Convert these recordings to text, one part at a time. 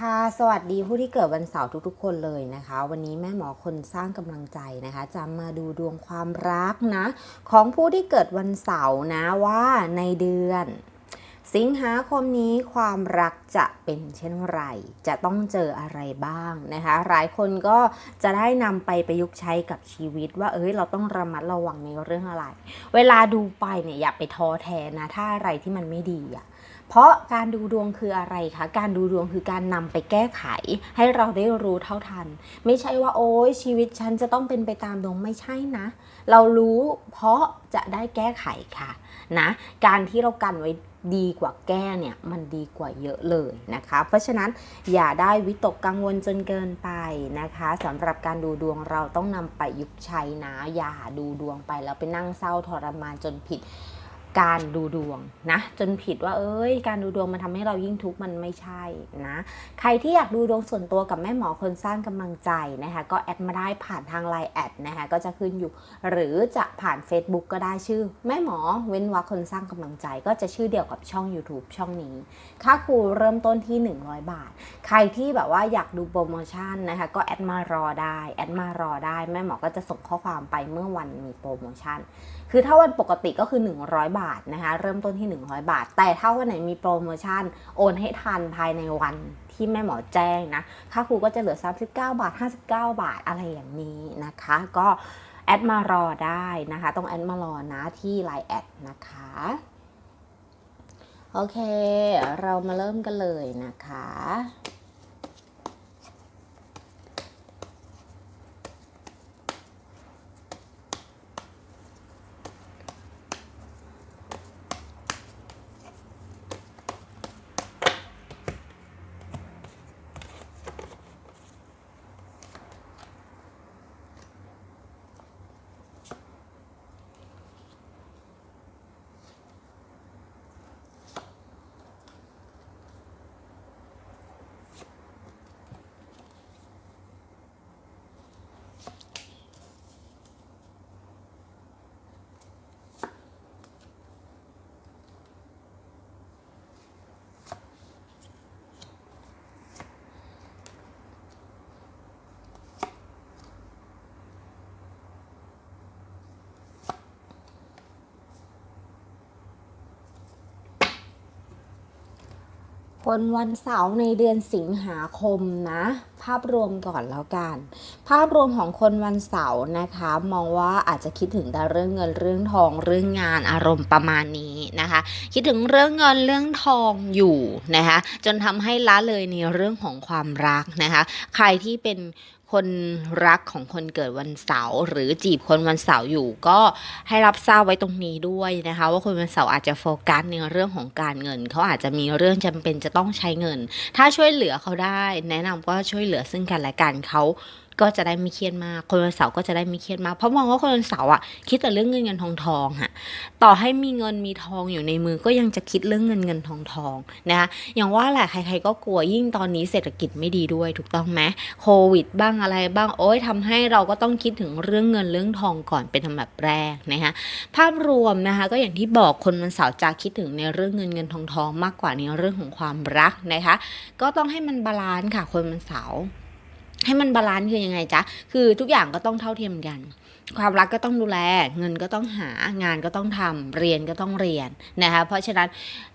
ค่ะ สวัสดีผู้ที่เกิดวันเสาร์ทุกๆ คนเลยนะคะ วันนี้แม่หมอคนสร้างกำลังใจนะคะจะมาดูดวงความรักนะ ของผู้ที่เกิดวันเสาร์นะว่าในเดือน สิงหาคมนี้ความรักจะเป็นเช่นไร จะต้องเจออะไรบ้างนะคะ หลายคนก็จะได้นำไปประยุกต์ใช้กับชีวิตว่า เอ้ย เราต้องระมัดระวังในเรื่องอะไร เวลาดูไปเนี่ยอย่าไปท้อแท้นะ ถ้าอะไรที่มันไม่ดีอะ เพราะการดูดวงคืออะไรคะการดูดวงคือการนำไปแก้ไข ให้เราได้รู้เท่าทัน ไม่ใช่ว่าโอ้ยชีวิตฉันจะต้องเป็นไปตามดวงไม่ใช่นะ เรารู้เพราะจะได้แก้ไขค่ะนะการที่เรากันไว้ดีกว่าแก้เนี่ยมันดีกว่าเยอะเลยนะคะ เพราะฉะนั้นอย่าได้วิตกกังวลจนเกินไปนะคะสำหรับการดูดวงเราต้องนำไปยุกใช้นะอย่าดูดวงไปแล้วไปนั่งเศร้าทรมานจนผิด การดูดวงนะจนผิดว่าเอ้ย การดูดวงมันทำให้เรายิ่งทุกข์มันไม่ใช่นะใครที่อยากดูดวงส่วนตัวกับแม่หมอคนสร้างกำลังใจนะคะก็แอดมาได้ผ่านทางไลน์แอดนะคะก็จะขึ้นอยู่ หรือจะผ่าน Facebook ก็ได้ชื่อ แม่หมอเว้นวรรคคนสร้างกำลังใจ ก็จะชื่อเดียวกับช่อง YouTube ช่องนี้ ค่าครูเริ่มต้นที่ 100 บาท ใครที่แบบว่าอยากดูโปรโมชั่นนะคะก็แอดมารอได้แอดมารอได้แม่หมอก็จะส่งข้อความไปเมื่อวันมีโปรโมชั่น คือถ้าวันปกติก็คือ 100 บาทนะคะเริ่มต้นที่ 100 บาท แต่ถ้าวันไหนมีโปรโมชั่นโอนให้ทันภายในวันที่แม่หมอแจ้งนะค่าครูก็จะเหลือ 39 บาท 59 บาทอะไรอย่างนี้นะคะ ก็แอดมารอได้นะคะ ต้องแอดมารอนะที่ Line แอดนะคะโอเค เรามาเริ่มกันเลยนะคะ คนวันเสาร์ในเดือนสิงหาคมนะ ภาพรวมก่อนแล้วกัน ภาพรวมของคนวันเสาร์นะคะ มองว่าอาจจะคิดถึงแต่เรื่องเงินเรื่องทองเรื่องงานอารมณ์ประมาณนี้นะคะ คิดถึงเรื่องเงินเรื่องทองอยู่นะคะ จนทำให้ละเลยในเรื่องของความรักนะคะ ใครที่เป็น คนรักของคนเกิดวันเสาร์หรือจีบคนวันเสาร์อยู่ ก็ให้รับทราบไว้ตรงนี้ด้วยนะคะ ว่าคนวันเสาร์อาจจะโฟกัสในเรื่องของการเงินเขาอาจจะมีเรื่องจำเป็นจะต้องใช้เงิน ถ้าช่วยเหลือเขาได้ แนะนำว่าช่วยเหลือซึ่งกันและกันเขา ก็จะได้ไม่เครียดมาก คนวันเสาร์ก็จะได้ไม่เครียดมาก เพราะมองว่าคนวันเสาร์อะคิดแต่เรื่องเงินเงินทองทองฮะต่อให้มีเงินมีทองอยู่ในมือก็ยังจะคิดเรื่องเงินเงินทองทองนะคะอย่างว่าแหละใครๆก็กลัวยิ่งตอนนี้เศรษฐกิจไม่ดีด้วยถูกต้องไหมโควิด บ้างอะไรบ้างโอ้ยทำให้เราก็ต้องคิดถึงเรื่องเงินเรื่องทองก่อนเป็นลำดับแรกนะคะภาพรวมนะคะก็อย่างที่บอกคนวันเสาร์จะคิดถึงในเรื่องเงินเงินทองทองมากกว่าในเรื่องของความรักนะคะ ก็ต้องให้มันบาลานซ์ค่ะคนวันเสาร์ ให้มันบาลานซ์คือยังไงจ๊ะ คือทุกอย่างก็ต้องเท่าเทียมกัน ความรักก็ต้องดูแล เงินก็ต้องหางานก็ต้องทำเรียนก็ต้องเรียนนะคะเพราะฉะนั้น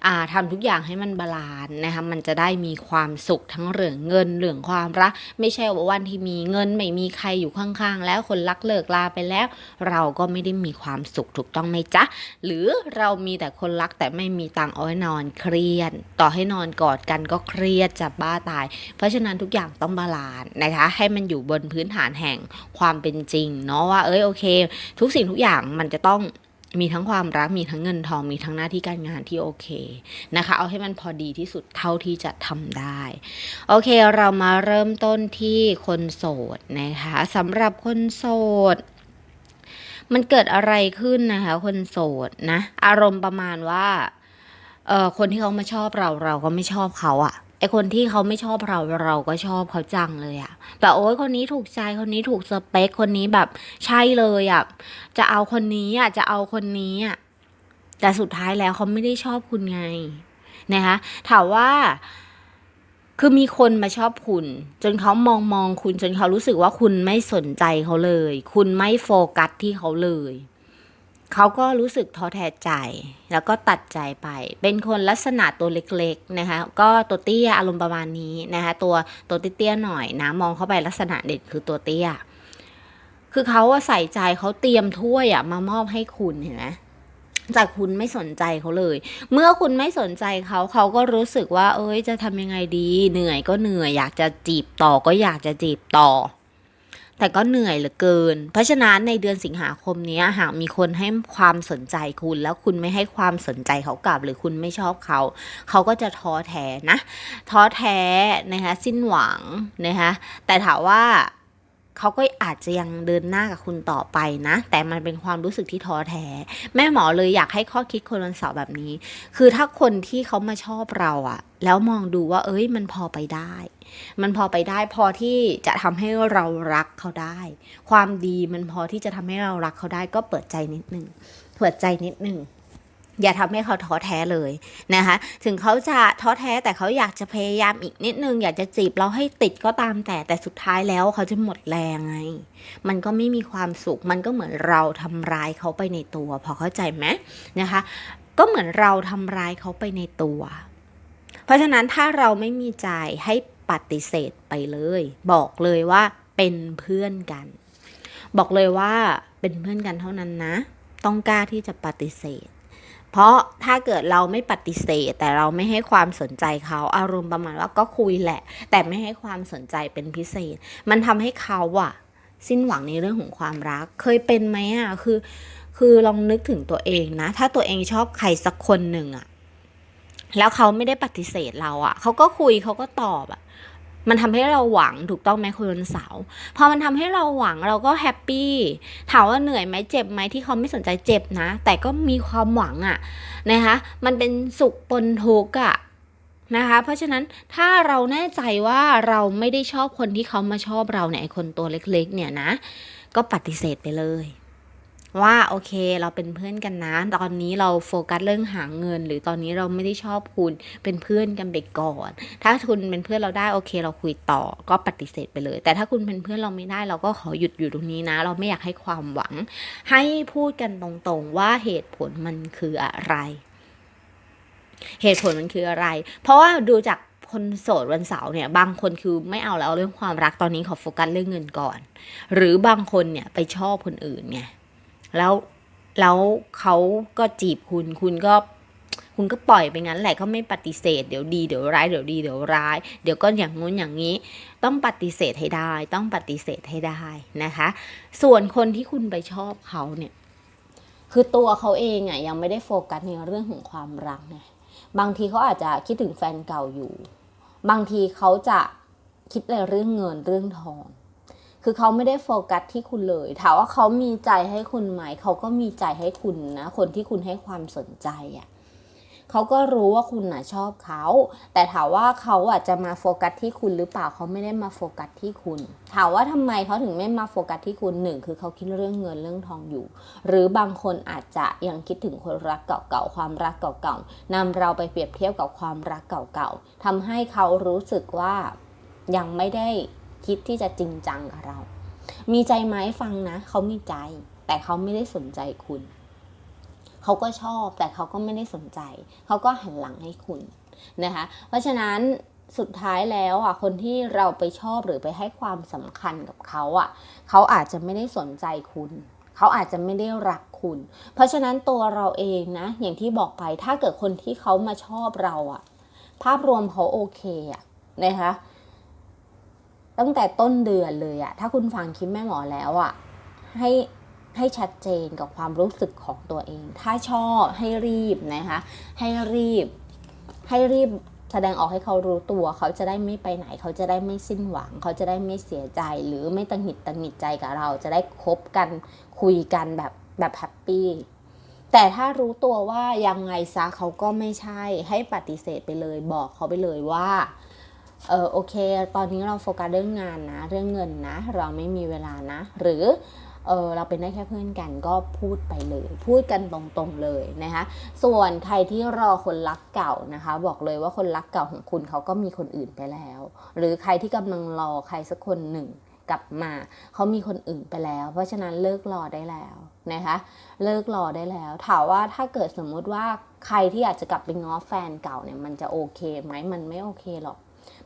อ่าทำทุกอย่างให้มันบาลานซ์นะคะมันจะได้มีความสุขทั้งเรื่องเงินเรื่องความรัก ไม่ใช่ว่าวันที่มีเงินไม่มีใครอยู่ข้างๆ แล้วคนรักเลิกลาไปแล้ว เราก็ไม่ได้มีความสุขถูกต้องไหมจ๊ะ หรือเรามีแต่คนรักแต่ไม่มีตังค์เอาไว้นอนเครียดต่อให้นอนกอดกันก็เครียดจะบ้าตาย เพราะฉะนั้นทุกอย่างต้องบาลานซ์นะคะให้มันอยู่บนพื้นฐานแห่งความเป็นจริงเนาะว่าเอ้ยโอเค ทุกสิ่งทุกอย่างมันจะต้องมีทั้งความรักมีทั้งเงินทองมีทั้งหน้าที่การงานที่โอเคนะคะ เอาให้มันพอดีที่สุดเท่าที่จะทำได้ โอเคเรามาเริ่มต้นที่คนโสดนะคะสำหรับคนโสดมันเกิดอะไรขึ้นนะคะ คนโสดนะ อารมณ์ประมาณว่าเออคนที่เขามาชอบเราเราก็ไม่ชอบเขาอะ ไอคนที่เขาไม่ชอบเราเราก็ชอบเขาจังเลยอะแบบโอ๊ยคนนี้ถูกใจคนนี้ถูกสเปคคนนี้แบบใช่เลยอะจะเอาคนนี้อะจะเอาคนนี้อะแต่สุดท้ายแล้วเขาไม่ได้ชอบคุณไงนะคะถามว่าคือมีคนมาชอบคุณ จนเขามองมองคุณจนเขารู้สึกว่าคุณไม่สนใจเขาเลย คุณไม่โฟกัสที่เขาเลย เขาก็รู้สึกท้อแท้ใจ แล้วก็ตัดใจไป เป็นคนลักษณะตัวเล็กๆนะคะ ก็ตัวเตี้ยอารมณ์ประมาณนี้นะคะ ตัวตัวเตี้ยหน่อยนะมองเข้าไปลักษณะเด่นคือตัวเตี้ย คือเขาใส่ใจเขาเตรียมถ้วยอะมามอบให้คุณเห็นไหมแต่คุณไม่สนใจเขาเลย เมื่อคุณไม่สนใจเขาเขาก็รู้สึกว่า เอ้ยจะทำยังไงดี เหนื่อยก็เหนื่อย อยากจะจีบต่อก็อยากจะจีบต่อ แต่ก็เหนื่อยเหลือเกิน เพราะฉะนั้นในเดือนสิงหาคมนี้หากมีคนให้ความสนใจคุณ แล้วคุณไม่ให้ความสนใจเขากลับ หรือคุณไม่ชอบเขา เขาก็จะท้อแท้นะ ท้อแท้นะคะสิ้นหวังนะคะแต่ถามว่า เขาก็อาจจะยังเดินหน้ากับคุณต่อไปนะ แต่มันเป็นความรู้สึกที่ท้อแท้ แม่หมอเลยอยากให้ข้อคิดคนวันเสาร์แบบนี้ คือถ้าคนที่เขามาชอบเราอะแล้วมองดูว่า เอ้ย มันพอไปได้ มันพอไปได้พอที่จะทำให้เรารักเขาได้ ความดีมันพอที่จะทำให้เรารักเขาได้ ก็เปิดใจนิดนึงเปิดใจนิดนึง อย่าทำให้เขาท้อแท้เลยนะคะ ถึงเขาจะท้อแท้แต่เขาอยากจะพยายามอีกนิดนึง อยากจะจีบเราให้ติดก็ตามแต่แต่สุดท้ายแล้วเขาจะหมดแรงไง มันก็ไม่มีความสุข มันก็เหมือนเราทำร้ายเขาไปในตัว พอเข้าใจไหมนะคะ ก็เหมือนเราทำร้ายเขาไปในตัว เพราะฉะนั้นถ้าเราไม่มีใจให้ปฏิเสธไปเลย บอกเลยว่าเป็นเพื่อนกัน บอกเลยว่าเป็นเพื่อนกันเท่านั้นนะ ต้องกล้าที่จะปฏิเสธ เพราะถ้าเกิดเราไม่ปฏิเสธ แต่เราไม่ให้ความสนใจเขาอารมณ์ประมาณว่าก็คุยแหละ แต่ไม่ให้ความสนใจเป็นพิเศษ มันทำให้เขาอะสิ้นหวังในเรื่องของความรัก เคยเป็นไหมอะคือ คือลองนึกถึงตัวเองนะ ถ้าตัวเองชอบใครสักคนหนึ่งอะแล้วเขาไม่ได้ปฏิเสธเราอะเขาก็คุยเขาก็ตอบอะ มันทำให้เราหวังถูกต้องไหมคุณนสาร์พอมันทำให้เราหวังเราก็แฮปปี้ถามว่าเหนื่อยไหมเจ็บไหมที่เขาไม่สนใจเจ็บนะ แต่ก็มีความหวังอะนะคะมันเป็นสุขปนทุกข์อะนะคะเพราะฉะนั้นถ้าเราแน่ใจว่าเราไม่ได้ชอบคนที่เขามาชอบเราเนี่ยไอคนตัวเล็กๆเนี่ยนะ ก็ปฏิเสธไปเลย ว่าโอเคเราเป็นเพื่อนกันนะตอนนี้เราโฟกัสเรื่องหาเงิน หรือตอนนี้เราไม่ได้ชอบคุณเป็นเพื่อนกันไปก่อน ถ้าคุณเป็นเพื่อนเราได้โอเค เราคุยต่อก็ปฏิเสธไปเลย แต่ถ้าคุณเป็นเพื่อนเราไม่ได้เราก็ขอหยุดอยู่ตรงนี้นะ เราไม่อยากให้ความหวัง ให้พูดกันตรงๆว่าเหตุผลมันคืออะไรเหตุผลมันคืออะไร เพราะว่าดูจากคนโสดวันเสาร์เนี่ย บางคนคือไม่เอาแล้วเรื่องความรักตอนนี้ขอโฟกัสเรื่องเงินก่อน หรือบางคนเนี่ยไปชอบคนอื่นไง แล้วแล้วเขาก็จีบคุณ คุณก็คุณก็ปล่อยไปงั้นแหละก็ไม่ปฏิเสธ เดี๋ยวดีเดี๋ยวร้ายเดี๋ยวดีเดี๋ยวร้าย เดี๋ยวก็อย่างงู้นอย่างนี้ ต้องปฏิเสธให้ได้ ต้องปฏิเสธให้ได้นะคะ ส่วนคนที่คุณไปชอบเขาเนี่ย คือตัวเขาเองอะยังไม่ได้โฟกัสในเรื่องของความรักไงบางทีเขาอาจจะคิดถึงแฟนเก่าอยู่ บางทีเขาจะคิดในเรื่องเงินเรื่องทอง คือเขาไม่ได้โฟกัสที่คุณเลย ถามว่าเขามีใจให้คุณไหม เขาก็มีใจให้คุณนะ คนที่คุณให้ความสนใจอะ่ะเขาก็รู้ว่าคุณน่ะชอบเขา แต่ถามว่าเขาอะจะมาโฟกัสที่คุณหรือเปล่าเขาไม่ได้มาโฟกัสที่คุณ ถามว่าทำไมเขาถึงไม่มาโฟกัสที่คุณหนึ่งคือเขาคิดเรื่องเงินเรื่องทองอยู่ หรือบางคนอาจจะยังคิดถึงคนรักเก่าๆความรักเก่าๆนำเราไปเปรียบเทียบกับความรักเก่าๆทำให้เขารู้สึกว่ายังไม่ได้ คิดที่จะจริงจังกับเรา มีใจไหมฟังนะเขามีใจ แต่เขาไม่ได้สนใจคุณ เขาก็ชอบแต่เขาก็ไม่ได้สนใจ เขาก็หันหลังให้คุณนะคะ เพราะฉะนั้นสุดท้ายแล้วอะคนที่เราไปชอบหรือไปให้ความสำคัญกับเขาอะเขาอาจจะไม่ได้สนใจคุณ เขาอาจจะไม่ได้รักคุณ เพราะฉะนั้นตัวเราเองนะ อย่างที่บอกไปถ้าเกิดคนที่เขามาชอบเราอะ ภาพรวมเขาโอเคอะนะคะ ตั้งแต่ต้นเดือนเลยอะถ้าคุณฟังคลิปแม่หมอแล้วอะให้ให้ชัดเจนกับความรู้สึกของตัวเอง ถ้าชอบให้รีบนะคะ ให้รีบ ให้รีบแสดงออกให้เขารู้ตัว เขาจะได้ไม่ไปไหน เขาจะได้ไม่สิ้นหวัง เขาจะได้ไม่เสียใจ หรือไม่ตังหิดตังหิดใจกับเรา จะได้คบกันคุยกันแบบแบบแฮปปี้แต่ถ้ารู้ตัวว่ายังไงซะเขาก็ไม่ใช่ให้ปฏิเสธไปเลย บอกเขาไปเลยว่า เออโอเค ตอนนี้เราโฟกัสเรื่องงานนะ เรื่องเงินนะ เราไม่มีเวลานะ หรือเออเราเป็นได้แค่เพื่อนกันก็พูดไปเลย พูดกันตรงๆเลยนะคะส่วนใครที่รอคนรักเก่านะคะ บอกเลยว่าคนรักเก่าของคุณเขาก็มีคนอื่นไปแล้ว หรือใครที่กำลังรอใครสักคนหนึ่งกลับมาเขามีคนอื่นไปแล้ว เพราะฉะนั้นเลิกรอได้แล้วนะคะเลิกรอได้แล้ว ถามว่าถ้าเกิดสมมุติว่าใครที่อยากจะกลับไปง้อแฟนเก่าเนี่ยมันจะโอเคไหมมันไม่โอเคหรอก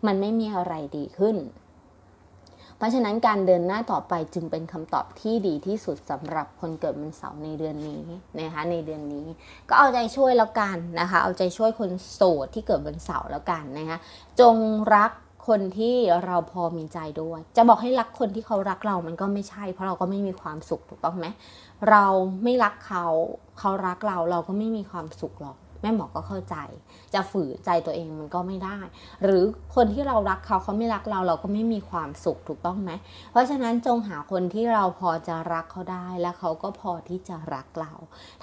มันไม่มีอะไรดีขึ้น เพราะฉะนั้นการเดินหน้าต่อไปจึงเป็นคำตอบที่ดีที่สุดสำหรับคนเกิดวันเสาร์ในเดือนนี้นะคะในเดือนนี้ ก็เอาใจช่วยแล้วกันนะคะ เอาใจช่วยคนโสดที่เกิดวันเสาร์แล้วกันนะคะจงรักคนที่เราพอมีใจด้วย จะบอกให้รักคนที่เขารักเรามันก็ไม่ใช่ เพราะเราก็ไม่มีความสุขถูกต้องไหมเราไม่รักเขา เขารักเราเราก็ไม่มีความสุขหรอก แม่หมอก็เข้าใจ จะฝืนใจตัวเองมันก็ไม่ได้ หรือคนที่เรารักเขาเขาไม่รักเราเราก็ไม่มีความสุขถูกต้องไหมเพราะฉะนั้นจงหาคนที่เราพอจะรักเขาได้และเขาก็พอที่จะรักเรา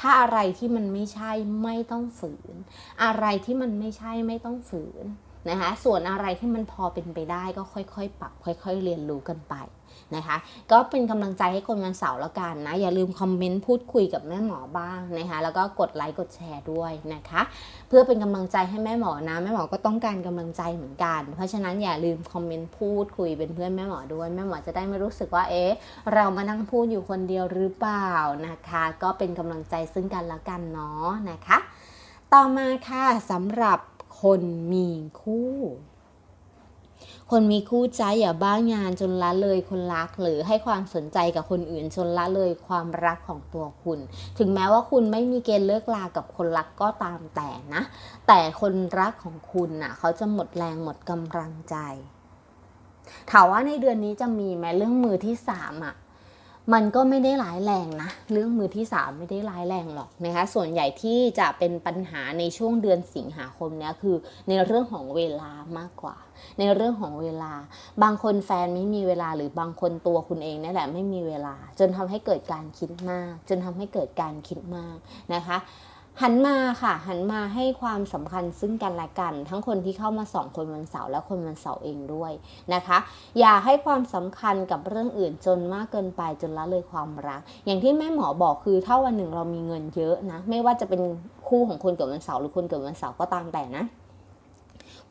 ถ้าอะไรที่มันไม่ใช่ไม่ต้องฝืน อะไรที่มันไม่ใช่ไม่ต้องฝืน นะคะส่วนอะไรที่มันพอเป็นไปได้ก็ค่อยๆ ปรับ ค่อยๆ เรียนรู้กันไปนะคะ ก็เป็นกำลังใจให้คนวันเสาร์แล้วกันนะ อย่าลืมคอมเมนต์พูดคุยกับแม่หมอบ้างนะคะแล้วก็กดไลค์กดแชร์ด้วยนะคะ เพื่อเป็นกำลังใจให้แม่หมอนะแม่หมอก็ต้องการกำลังใจเหมือนกัน เพราะฉะนั้นอย่าลืมคอมเมนต์พูดคุยเป็นเพื่อนแม่หมอด้วยแม่หมอจะได้ไม่รู้สึกว่าเอ๊ะเรามานั่งพูดอยู่คนเดียวหรือเปล่านะคะ ก็เป็นกำลังใจซึ่งกันและกันเนาะนะคะ ต่อมาค่ะสำหรับ คนมีคู่ คนมีคู่ใจอย่าบ้างานจนละเลยคนรัก หรือให้ความสนใจกับคนอื่นจนละเลยความรักของตัวคุณ ถึงแม้ว่าคุณไม่มีเกณฑ์เลิกลากับคนรักก็ตามแต่นะ แต่คนรักของคุณน่ะ เขาจะหมดแรงหมดกำลังใจ ถามว่าในเดือนนี้จะมีไหมเรื่องมือที่สามอะ มันก็ไม่ได้ร้ายแรงนะ เรื่องมือที่สามไม่ได้ร้ายแรงหรอกนะคะส่วนใหญ่ที่จะเป็นปัญหาในช่วงเดือนสิงหาคมเนี้ยคือในเรื่องของเวลามากกว่า ในเรื่องของเวลา บางคนแฟนไม่มีเวลาหรือบางคนตัวคุณเองนี่แหละไม่มีเวลา จนทำให้เกิดการคิดมาก จนทำให้เกิดการคิดมากนะคะ หันมาค่ะ หันมาให้ความสำคัญซึ่งกันและกัน ทั้งคนที่เข้ามาสองคนวันเสาร์และคนวันเสาร์เองด้วยนะคะ อย่าให้ความสำคัญกับเรื่องอื่นจนมากเกินไปจนละเลยความรัก อย่างที่แม่หมอบอกคือถ้าวันหนึ่งเรามีเงินเยอะนะ ไม่ว่าจะเป็นคู่ของคนเกิดวันเสาร์หรือคนเกิดวันเสาร์ก็ตามแต่นะ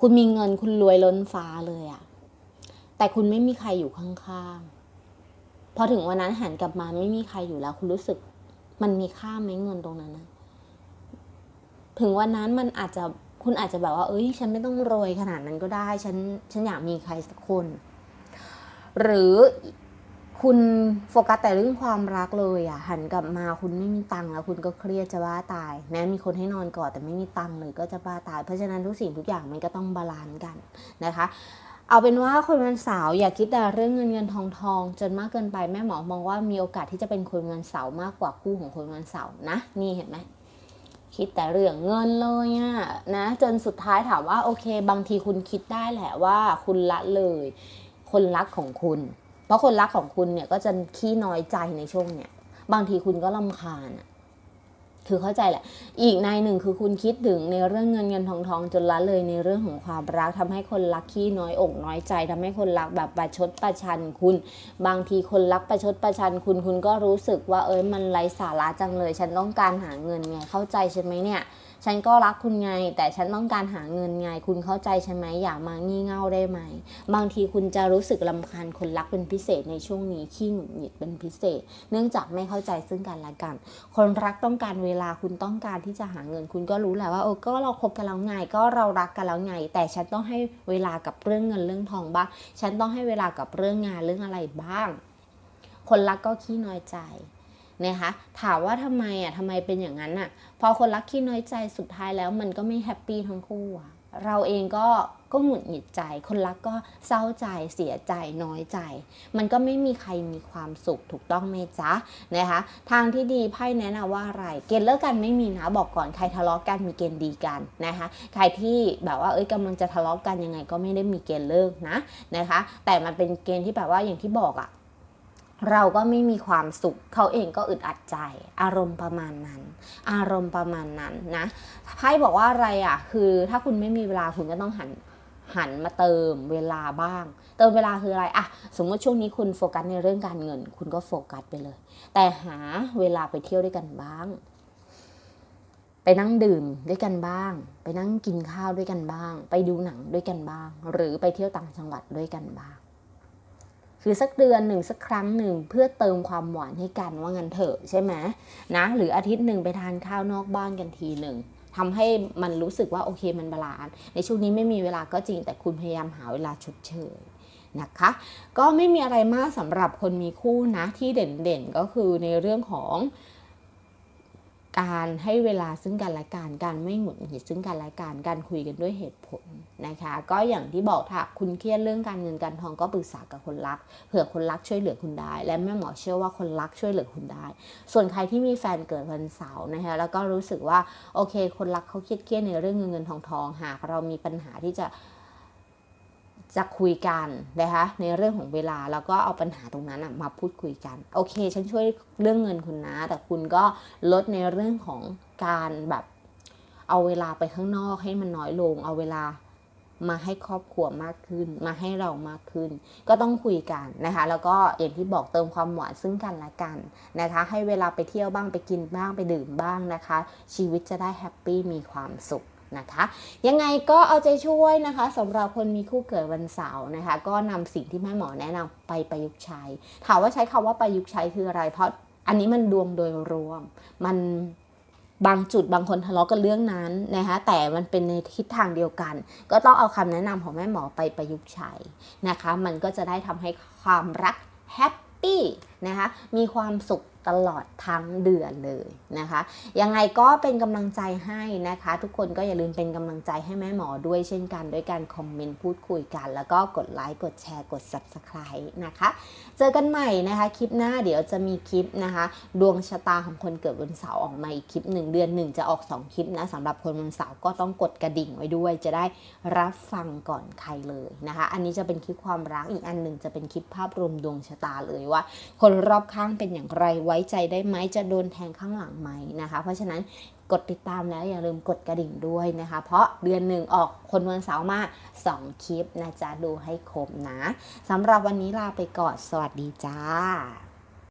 คุณมีเงินคุณรวยล้นฟ้าเลยอะแต่คุณไม่มีใครอยู่ข้างๆพอถึงวันนั้นหันกลับมาไม่มีใครอยู่แล้ว คุณรู้สึก มันมีค่าไหมเงินตรงนั้นนะ ถึงวันนั้นมันอาจจะคุณอาจจะแบบว่า เอ้ย ฉันไม่ต้องรวยขนาดนั้นก็ได้ ฉัน ฉันอยากมีใครสักคน หรือคุณโฟกัสแต่เรื่องความรักเลยอะ หันกลับมาคุณไม่มีตังค์แล้ว คุณก็เครียดจะบ้าตายแนะมีคนให้นอนกอดแต่ไม่มีตังค์เลยก็จะบ้าตาย เพราะฉะนั้นทุกสิ่งทุกอย่างมันก็ต้องบาลานซ์กันนะคะ เอาเป็นว่าคนวันเสาร์อย่าคิดแต่เรื่องเงินเงินทองทองจนมากเกินไปแม่หมอมองว่ามีโอกาสที่จะเป็นคนวันเสาร์มากกว่าคู่ของคนวันเสาร์นะ นี่เห็นไหม คิดแต่เรื่องเงินเลยอะนะจนสุดท้ายถามว่าโอเค บางทีคุณคิดได้แหละว่าคุณละเลย คนรักของคุณ เพราะคนรักของคุณเนี่ยก็จะขี้น้อยใจในช่วงเนี้ยบางทีคุณก็ลำคาญอะ คือเข้าใจแหละ อีกในหนึ่งคือคุณคิดถึงในเรื่องเงินเงินทองทองจนละเลยในเรื่องของความรักทำให้คนรักขี้น้อยอกน้อยใจทำให้คนรักแบบประชดประชันคุณ บางทีคนรักประชดประชันคุณคุณก็รู้สึกว่าเอ้ยมันไร้สาระจังเลย ฉันต้องการหาเงินไงเข้าใจใช่ไหมเนี่ย ฉันก็รักคุณไง แต่ฉันต้องการหาเงินไง คุณเข้าใจใช่ไหมอย่ามางี่เง่าได้ไหม บางทีคุณจะรู้สึกลำคาญคนรักเป็นพิเศษในช่วงนี้ขี้หงุดหงิดเป็นพิเศษ เนื่องจากไม่เข้าใจซึ่งกันและกัน คนรักต้องการเวลาคุณต้องการที่จะหาเงิน คุณก็รู้แหละว่าเออก็เราคบกันแล้วไงก็เรารักกันแล้วไง แต่ฉันต้องให้เวลากับเรื่องเงินเรื่องทองบ้างฉันต้องให้เวลากับเรื่องงานเรื่องอะไรบ้าง คนรักก็ขี้น้อยใจ นะคะถามว่าทำไมอะทำไมเป็นอย่างนั้นอะพอคนรักขี้น้อยใจสุดท้ายแล้วมันก็ไม่แฮปปี้ทั้งคู่อะเราเองก็ก็หงุดหงิดใจ คนรักก็เศร้าใจเสียใจน้อยใจ มันก็ไม่มีใครมีความสุขถูกต้องไหมจ๊ะนะคะ ทางที่ดีไพ่แนะนำว่าอะไร เกณฑ์เลิกกันไม่มีนะบอกก่อนใครทะเลาะกันมีเกณฑ์ดีกันนะคะ ใครที่แบบว่าเอ้ยกำลังจะทะเลาะกันยังไงก็ไม่ได้มีเกณฑ์เลิกนะนะคะ แต่มันเป็นเกณฑ์ที่แบบว่าอย่างที่บอกอะ เราก็ไม่มีความสุข เขาเองก็อึดอัดใจ อารมณ์ประมาณนั้น อารมณ์ประมาณนั้นนะไพ่บอกว่าอะไรอะ คือถ้าคุณไม่มีเวลาคุณก็ต้องหันหันมาเติมเวลาบ้าง เติมเวลาคืออะไรอะสมมติช่วงนี้คุณโฟกัสในเรื่องการเงิน คุณก็โฟกัสไปเลย แต่หาเวลาไปเที่ยวด้วยกันบ้าง ไปนั่งดื่มด้วยกันบ้าง ไปนั่งกินข้าวด้วยกันบ้าง ไปดูหนังด้วยกันบ้าง หรือไปเที่ยวต่างจังหวัดด้วยกันบ้าง คือสักเดือนหนึ่งสักครั้งหนึ่งเพื่อเติมความหวานให้กันว่างันเถอะใช่ไหมนะหรืออาทิตย์หนึ่งไปทานข้าวนอกบ้านกันทีหนึ่งทำให้มันรู้สึกว่าโอเคมันบาลานซ์ในช่วงนี้ไม่มีเวลาก็จริงแต่คุณพยายามหาเวลาชดเชยนะคะก็ไม่มีอะไรมากสำหรับคนมีคู่นะที่เด่นๆก็คือในเรื่องของ การให้เวลาซึ่งกันและกัน การไม่หงุดหงิดซึ่งกันและกัน การคุยกันด้วยเหตุผลนะคะ ก็อย่างที่บอกถ้าคุณเครียดเรื่องการเงินการทองก็ปรึกษากับคนรัก เผื่อคนรักช่วยเหลือคุณได้ และแม่หมอเชื่อว่าคนรักช่วยเหลือคุณได้ ส่วนใครที่มีแฟนเกิดวันเสาร์นะคะ แล้วก็รู้สึกว่าโอเค คนรักเขาเครียดๆในเรื่องเงินเงินทองทองหากเรามีปัญหาที่จะ จะคุยกันนะคะในเรื่องของเวลาแล้วก็เอาปัญหาตรงนั้นมาพูดคุยกันโอเค ฉันช่วยเรื่องเงินคุณนะ แต่คุณก็ลดในเรื่องของการแบบเอาเวลาไปข้างนอกให้มันน้อยลง เอาเวลามาให้ครอบครัวมากขึ้น มาให้เรามากขึ้น ก็ต้องคุยกันนะคะ แล้วก็อย่างที่บอกเติมความหวานซึ่งกันและกันนะคะ ให้เวลาไปเที่ยวบ้างไปกินบ้างไปดื่มบ้างนะคะ ชีวิตจะได้แฮปปี้มีความสุข นะคะ ยังไงก็เอาใจช่วยนะคะสำหรับคนมีคู่เกิดวันเสาร์นะคะ ก็นำสิ่งที่แม่หมอแนะนำไปประยุกต์ใช้ ถามว่าใช้คำว่าประยุกต์ใช้คืออะไร เพราะอันนี้มันดวงโดยรวม มันบางจุดบางคนทะเลาะกันเรื่องนั้นนะคะแต่มันเป็นในทิศทางเดียวกัน ก็ต้องเอาคำแนะนำของแม่หมอไปประยุกต์ใช้นะคะ มันก็จะได้ทำให้ความรักแฮปปี้นะคะมีความสุข ตลอดทั้งเดือนเลยนะคะ ยังไงก็เป็นกำลังใจให้นะคะ ทุกคนก็อย่าลืมเป็นกำลังใจให้แม่หมอด้วยเช่นกันด้วยการคอมเมนต์พูดคุยกัน แล้วก็กดไลค์กดแชร์กด subscribe นะคะ เจอกันใหม่นะคะคลิปหน้าเดี๋ยวจะมีคลิปนะคะ ดวงชะตาของคนเกิดวันเสาร์ออกมาอีกคลิปหนึ่งเดือนหนึ่งจะออก 2 คลิปนะสำหรับคนวันเสาร์ก็ต้องกดกระดิ่งไว้ด้วย จะได้รับฟังก่อนใครเลยนะคะ อันนี้จะเป็นคลิปความรักอีกอันหนึ่งจะเป็นคลิปภาพรวมดวงชะตาเลยว่า คนรอบข้างเป็นอย่างไรไว้ใจได้ไหมจะโดนแทงข้างหลังไหมนะคะ เพราะฉะนั้นกดติดตามแล้วอย่าลืมกดกระดิ่งด้วยนะคะ เพราะเดือนหนึ่งออกคนวันเสาร์มา 2 คลิปนะจ๊ะดูให้ครบนะสำหรับวันนี้ลาไปก่อนสวัสดีจ้า